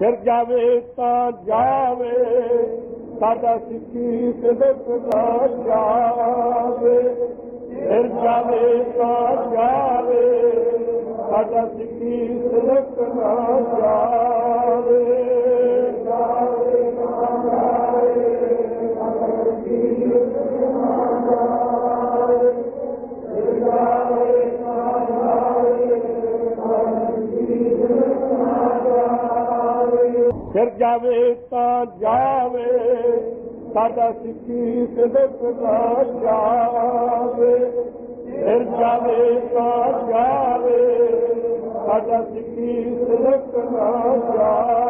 सिर जा वे ताटा सिखी सिरक ने ताटा सिखी सिरक न फिरे तवे साढा सिखी सिरत सां जवे गिरा सिखी सिरकत न